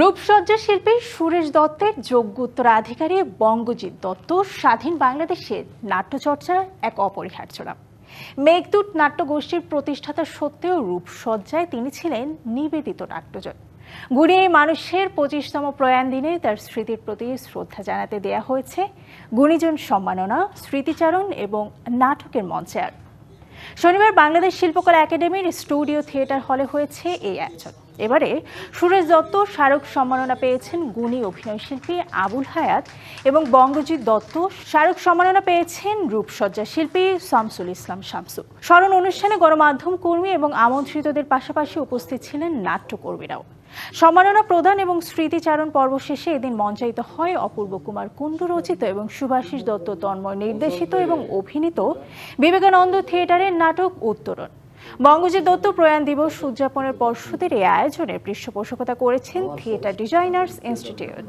রূপসজ্জা শিল্পী সুরেশ দত্তের যোগ্য উত্তরাধিকারী বঙ্গজিৎ দত্ত স্বাধীন বাংলাদেশের নাট্যচর্চার এক অপরিহার্য নাম। মেঘদূত নাট্যগোষ্ঠীর প্রতিষ্ঠাতা সত্ত্বেও রূপসজ্জায় তিনি ছিলেন নিবেদিত নাট্যজন। গুণী মানুষের পঁচিশতম প্রয়াণ দিনে তার স্মৃতির প্রতি শ্রদ্ধা জানাতে দেয়া হয়েছে গুণীজন সম্মাননা, স্মৃতিচারণ এবং নাটকের মঞ্চায়ন শনিবার বাংলাদেশ শিল্পকলা একাডেমির স্টুডিও থিয়েটার হলে হয়েছে এই আয়োজন। এবারে সুরেশ দত্ত স্মারক সম্মাননা পেয়েছেন গুণী অভিনয়শিল্পী আবুল হায়াত এবং বঙ্গজিৎ দত্ত স্মারক সম্মাননা পেয়েছেন রূপসজ্জা শিল্পী শামসুল ইসলাম শামসু। স্মরণ অনুষ্ঠানে গণমাধ্যম কর্মী এবং আমন্ত্রিতদের পাশাপাশি উপস্থিত ছিলেন নাট্যকর্মীরাও। সম্মাননা প্রদান এবং স্মৃতিচারণ পর্ব শেষে এদিন মঞ্চায়িত হয় অপূর্ব কুমার কুণ্ডু রচিত এবং সুভাষিস দত্ত তন্ময় নির্দেশিত এবং অভিনীত বিবেকানন্দ থিয়েটারের নাটক উত্তরণ বঙ্গজিৎ দত্ত প্রয়াণ দিবস উদযাপনের পর্ষদের এই আয়োজনের পৃষ্ঠপোষকতা করেছেন থিয়েটার ডিজাইনার্স ইনস্টিটিউট।